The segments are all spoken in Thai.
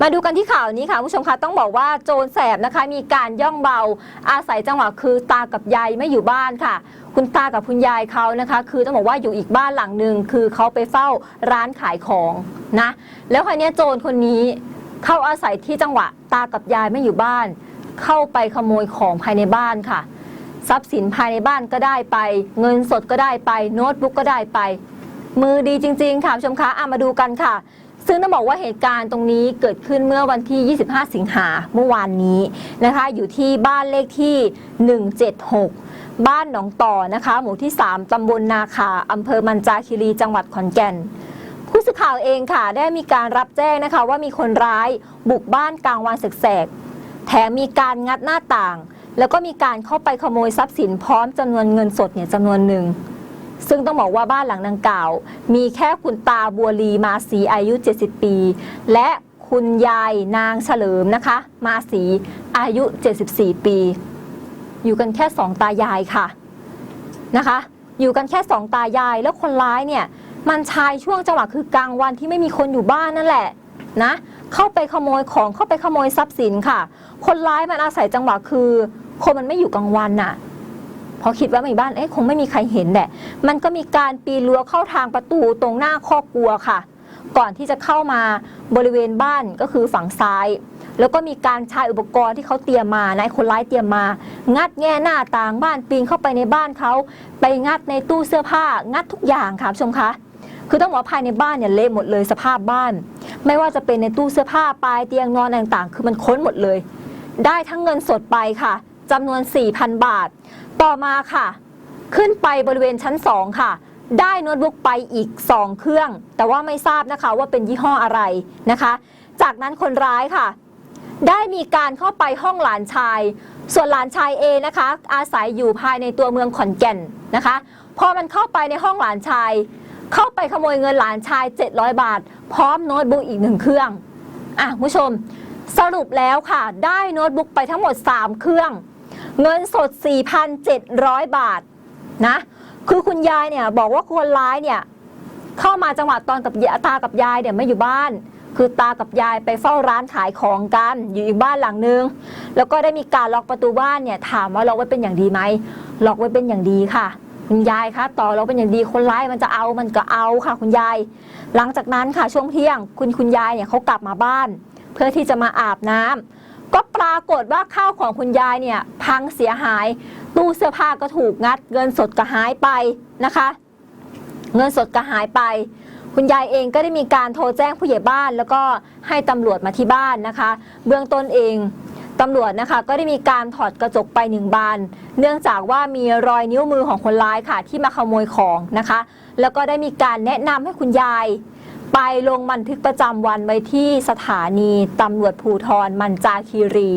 มาดูกันที่ข่าวนี้ค่ะผู้ชมคะต้องบอกว่าโจรแสบนะคะ มีการย่องเบา อาศัยจังหวะคือตากับยายไม่อยู่บ้านค่ะ คุณตากับคุณยายเขานะคะ คือต้องบอกว่าอยู่อีกบ้านหลังหนึ่งคือเขาไปเฝ้าร้านขายของนะแล้วคราวนี้โจรคนนี้เข้าอาศัยที่จังหวะตากับยายไม่อยู่บ้าน เข้าไปขโมยของภายในบ้านค่ะ ทรัพย์สินภายในบ้านก็ได้ไป เงินสดก็ได้ไปโน้ตบุ๊กก็ได้ไป มือดีจริง ๆค่ะผู้ชมคะอะมาดูกันค่ะ ซึ่งต้องบอกว่าเหตุการณ์ตรงนี้เกิดขึ้นเมื่อวันที่ 25 สิงหาเมื่อวานนี้นะคะ อยู่ที่บ้านเลขที่ 176บ้านหนองต่อนะคะ หมู่ที่ 3ตำบลนาคาอำเภอมันจาคีรีจังหวัดขอนแก่น ผู้สื่อข่าวเองค่ะ ได้มีการรับแจ้งนะคะ ว่ามีคนร้ายบุกบ้านกลางวันแสกแถมมีการงัดหน้าต่าง แล้วก็มีการเข้าไปขโมยทรัพย์สินพร้อมจำนวนเงินสดเนี่ยจำนวนหนึ่ง ซึ่งต้องบอกว่าบ้านหลังดังกล่าว มีแค่คุณตาบัวลีมาสีอายุ 70 ปี และคุณยายนางเฉลิมนะคะ มาสีอายุ 74 ปี อยู่กันแค่สองตายายค่ะนะคะ อยู่กันแค่สองตายายแล้วคนร้ายเนี่ยมันชายช่วงจังหวะคือกลางวันที่ไม่มีคนอยู่บ้านนั่นแหละนะเข้าไปขโมยของเข้าไปขโมยทรัพย์สินค่ะ คนร้ายมันอาศัยจังหวะคือ คนมันไม่อยู่กลางวันน่ะ พอคิดว่าไม่มีบ้านเอ๊ะคงไม่มีใครเห็นแหละมันก็มีการปีนรั้วเข้าทางประตูตรงหน้าคอกวัวค่ะ ก่อนที่จะเข้ามาบริเวณบ้านก็คือฝั่งซ้าย แล้วก็มีการใช้อุปกรณ์ที่เขาเตรียมมานายคนร้ายเตรียมมา งัดแง่หน้าต่างบ้านปีนเข้าไปในบ้านเขาไปงัดในตู้เสื้อผ้างัดทุกอย่างค่ะชมคะคือต้องบอกว่าภายในบ้านเนี่ยเละหมดเลยสภาพบ้าน ไม่ว่าจะเป็นในตู้เสื้อผ้าปลายเตียงนอนต่างๆ คือมันค้นหมดเลย ได้ทั้งเงินสดไปค่ะจำนวน 4,000 บาท ต่อมาค่ะ ขึ้นไปบริเวณชั้น 2 ค่ะ ได้โน้ตบุ๊กไปอีก 2 เครื่อง แต่ว่าไม่ทราบนะคะว่าเป็นยี่ห้ออะไรนะคะ จากนั้นคนร้ายค่ะ ได้มีการเข้าไปห้องหลานชาย ส่วนหลานชายเอนะคะ อาศัยอยู่ภายในตัวเมืองขอนแก่นนะคะ พอมันเข้าไปในห้องหลานชาย เข้าไปขโมยเงินหลานชาย 700 บาท พร้อมโน้ตบุ๊กอีกหนึ่งเครื่องอะคุณผู้ชมสรุปแล้วค่ะ ได้โน้ตบุ๊กไปทั้งหมด 3 เครื่อง เงินสด 4,700 บาทนะคือคุณยายเนี่ยบอกว่าคนร้ายเนี่ยเข้ามาจังหวัดตอนกับตากับยายเนี่ยไม่อยู่บ้าน คือตากับยายไปเฝ้าร้านขายของกัน อยู่อีกบ้านหลังนึง แล้วก็ได้มีการล็อกประตูบ้านเนี่ยถามว่าล็อกไว้เป็นอย่างดีไหมล็อกไว้เป็นอย่างดีค่ะ คุณยายคะต่อล็อกเป็นอย่างดีคนร้ายมันจะเอามันก็เอาค่ะ คุณยาย หลังจากนั้นค่ะช่วงเที่ยง คุณคุณยายเนี่ยเขากลับมาบ้าน เพื่อที่จะมาอาบน้ำ ก็ปรากฏว่าข้าวของคุณยายเนี่ยพังเสียหาย ตู้เสื้อผ้าก็ถูกงัด เงินสดก็หายไปนะคะ เงินสดก็หายไป คุณยายเองก็ได้มีการโทรแจ้งผู้ใหญ่บ้าน แล้วก็ให้ตำรวจมาที่บ้านนะคะ เบื้องต้นเองตำรวจนะคะก็ได้มีการถอดกระจกไปหนึ่งบาน เนื่องจากว่ามีรอยนิ้วมือของคนร้ายค่ะ ที่มาขโมยของนะคะ แล้วก็ได้มีการแนะนำให้คุณยาย ไปลงบันทึกประจำวันไว้ที่สถานีตำรวจภูทรมันจาคีรี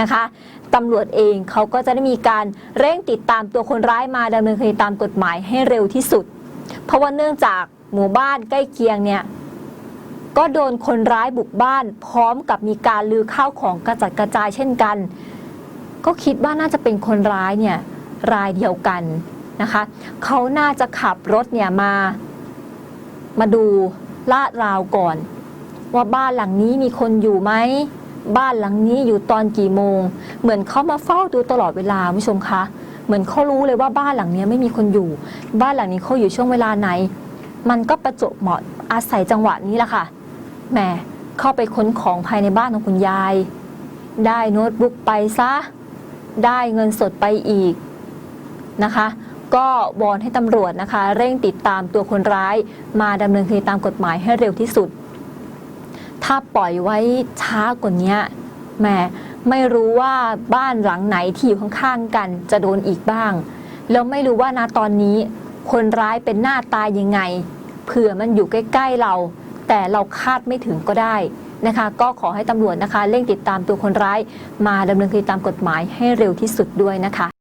นะคะตำรวจเองเขาก็จะได้มีการเร่งติดตามตัวคนร้ายมาดำเนินคดีตามกฎหมายให้เร็วที่สุด เพราะว่าเนื่องจากหมู่บ้านใกล้เคียงเนี่ยก็โดนคนร้ายบุกบ้านพร้อมกับมีการลือข้าวของกระจัดกระจายเช่นกัน ก็คิดว่าน่าจะเป็นคนร้ายเนี่ยรายเดียวกันนะคะเขาน่าจะขับรถเนี่ยมามาดู ลาดราวก่อน ว่าบ้านหลังนี้มีคนอยู่ไหมบ้านหลังนี้อยู่ตอนกี่โมง เหมือนเขามาเฝ้าดูตลอดเวลาคุณผู้ชมคะเหมือนเขารู้เลยว่าบ้านหลังนี้ไม่มีคนอยู่ บ้านหลังนี้เขาอยู่ช่วงเวลาไหน มันก็ประจบเหมาะอาศัยจังหวะนี้แหละค่ะแหมเข้าไปค้นของภายในบ้านของคุณยาย ได้โน้ตบุ๊กไปซะ ได้เงินสดไปอีกนะคะ ก็วอนให้ตำรวจนะคะ เร่งติดตามตัวคนร้าย มาดำเนินคดีตามกฎหมายให้เร็วที่สุด ถ้าปล่อยไว้ช้ากว่านี้แหมไม่รู้ว่าบ้านหลังไหนที่อยู่ข้างๆกันจะโดนอีกบ้าง แล้วไม่รู้ว่านาตอนนี้ คนร้ายเป็นหน้าตายยังไงเผื่อมันอยู่ใกล้ๆเรา แต่เราคาดไม่ถึงก็ได้นะคะ ก็ขอให้ตำรวจนะคะเร่งติดตามตัวคนร้าย มาดำเนินคดีตามกฎหมายให้เร็วที่สุดด้วยนะคะ